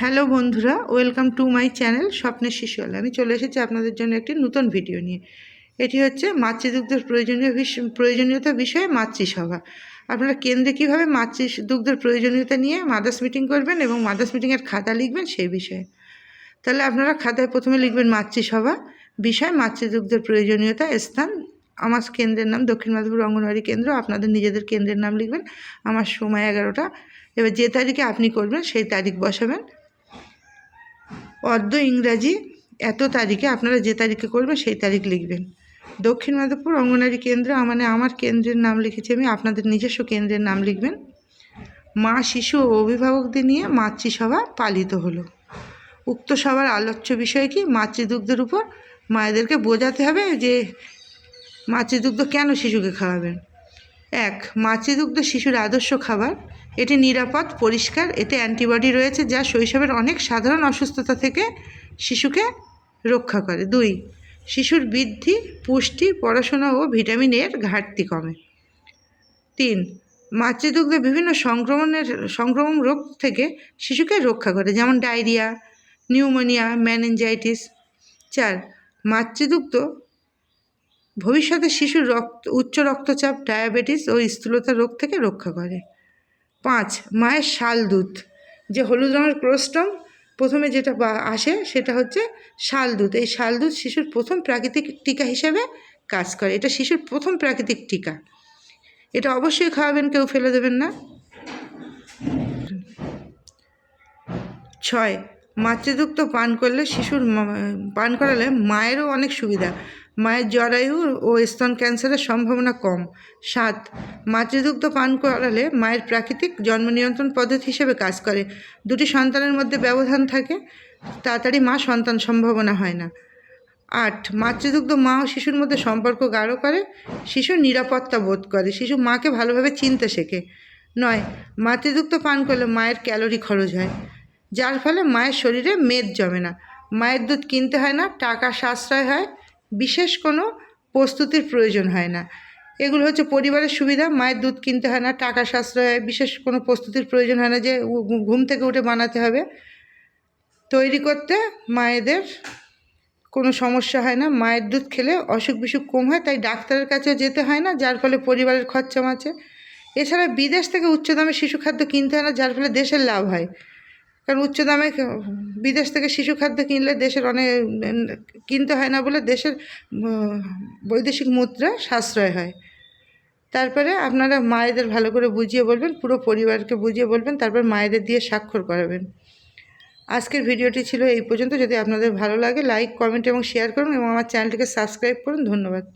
Hello বন্ধুরা, welcome to my channel স্বপ্নের শিশুয়াল আমি চলে এসেছি আপনাদের জন্য একটি নতুন ভিডিও নিয়ে। এটি হচ্ছে মাতৃদুগ্ধের প্রয়োজনীয় প্রয়োজনীয়তা বিষয়ে মাতৃসভা। আপনারা কেন্দ্রে কীভাবে মাতৃ দুগ্ধের প্রয়োজনীয়তা নিয়ে মাদার্স মিটিং করবেন এবং মাদার্স মিটিংয়ের খাতা লিখবেন সেই বিষয়ে? তাহলে আপনারা খাতায় প্রথমে লিখবেন মাতৃসভা, বিষয় মাতৃদুগ্ধের প্রয়োজনীয়তা, স্থান, আমার কেন্দ্রের নাম, দক্ষিণ মাধবপুর অঙ্গনওয়াড়ি কেন্দ্র, আপনাদের নিজেদের কেন্দ্রের নাম লিখবেন, আমার সময় এগারোটা, এবার যে তারিখে আপনি করবেন সেই তারিখ বসাবেন অর্ধ ইংরাজি এত তারিখে, আপনারা যে তারিখে করবেন সেই তারিখ লিখবেন। দক্ষিণ মাধবপুর অঙ্গনারী কেন্দ্র মানে আমার কেন্দ্রের নাম লিখেছি আমি, আপনাদের নিজস্ব কেন্দ্রের নাম লিখবেন। মা, শিশু ও অভিভাবকদের নিয়ে মাতৃসভা পালিত হলো। উক্ত সভার আলোচ্য বিষয় কি? মাতৃদুগ্ধের উপর মায়েদেরকে বোঝাতে হবে যে মাতৃদুগ্ধ কেন শিশুকে খাওয়াবেন। এক, মাতৃদুগ্ধ শিশুর আদর্শ খাবার। এটি নিরাপদ, পরিষ্কার, এতে অ্যান্টিবডি রয়েছে যা শৈশবের অনেক সাধারণ অসুস্থতা থেকে শিশুকে রক্ষা করে। দুই, শিশুর বৃদ্ধি, পুষ্টি, পড়াশোনা ও ভিটামিনের ঘাটতি কমে। তিন, মাতৃদুগ্ধে বিভিন্ন সংক্রমণের, সংক্রমণ রোগ থেকে শিশুকে রক্ষা করে, যেমন ডায়রিয়া, নিউমোনিয়া ম্যানেঞ্জাইটিস চার, মাতৃদুগ্ধ, ভবিষ্যতে শিশুর রক্ত, উচ্চ রক্তচাপ, ডায়াবেটিস ও স্থূলতা রোগ থেকে রক্ষা করে। পাঁচ, মায়ের শাল দুধ। যে হলুদ রঙের ক্রোস্টম প্রথমে যেটা আসে সেটা হচ্ছে শাল দুধ। এই শাল দুধ শিশুর প্রথম প্রাকৃতিক টিকা হিসেবে কাজ করে। এটা শিশুর প্রথম প্রাকৃতিক টিকা। এটা অবশ্যই খাওয়াবেন, কেউ ফেলে দেবেন না। ছয় মাতৃদুগ্ধ পান করলে শিশুর পান করালে মায়েরও অনেক সুবিধা। মায়ের জরায়ু ও স্তন ক্যান্সারের সম্ভাবনা কম। সাত, মাতৃদুগ্ধ পান করালে মায়ের প্রাকৃতিক জন্ম নিয়ন্ত্রণ পদ্ধতি হিসেবে কাজ করে। দুটি সন্তানের মধ্যে ব্যবধান থাকে, তাড়াতাড়ি মা সন্তান সম্ভাবনা হয় না। আট, মাতৃদুগ্ধ মা ও শিশুর মধ্যে সম্পর্ক গাঢ় করে শিশু নিরাপত্তা বোধ করে, শিশু মাকে ভালোভাবে চিনতে শেখে। নয়, মাতৃদুগ্ধ পান করলে মায়ের ক্যালোরি খরচ হয়, যার ফলে মায়ের শরীরে মেদ জমে না। মায়ের দুধ কিনতে হয় না, টাকা সাশ্রয় হয় বিশেষ কোনো প্রস্তুতির প্রয়োজন হয় না। এগুলো হচ্ছে পরিবারের সুবিধা, মায়ের দুধ কিনতে হয় না, টাকা সাশ্রয় হয় বিশেষ কোনো প্রস্তুতির প্রয়োজন হয় না যে ঘুম থেকে উঠে বানাতে হবে। তৈরি করতে মায়েদের কোনো সমস্যা হয় না, মায়ের দুধ খেলে অসুখ বিসুখ কম হয়, তাই ডাক্তারের কাছেও যেতে হয় না, যার ফলে পরিবারের খরচা বাঁচে। এছাড়া বিদেশ থেকে উচ্চ দামে শিশু খাদ্য কিনতে হয় না, যার ফলে দেশের লাভ হয়। কারণ উচ্চ দামে বিদেশ থেকে শিশু খাদ্য কিনলে দেশের অনেক, কিনতে হয় না বলে দেশের বৈদেশিক মুদ্রা সাশ্রয় হয়। তারপরে আপনারা মায়েদের ভালো করে বুঝিয়ে বলবেন, পুরো পরিবারকে বুঝিয়ে বলবেন, তারপর মায়েদের দিয়ে স্বাক্ষর করাবেন। আজকের ভিডিওটি ছিল এই পর্যন্ত। যদি আপনাদের ভালো লাগে লাইক কমেন্ট এবং শেয়ার করুন এবং আমার চ্যানেলটিকে সাবস্ক্রাইব করুন। ধন্যবাদ।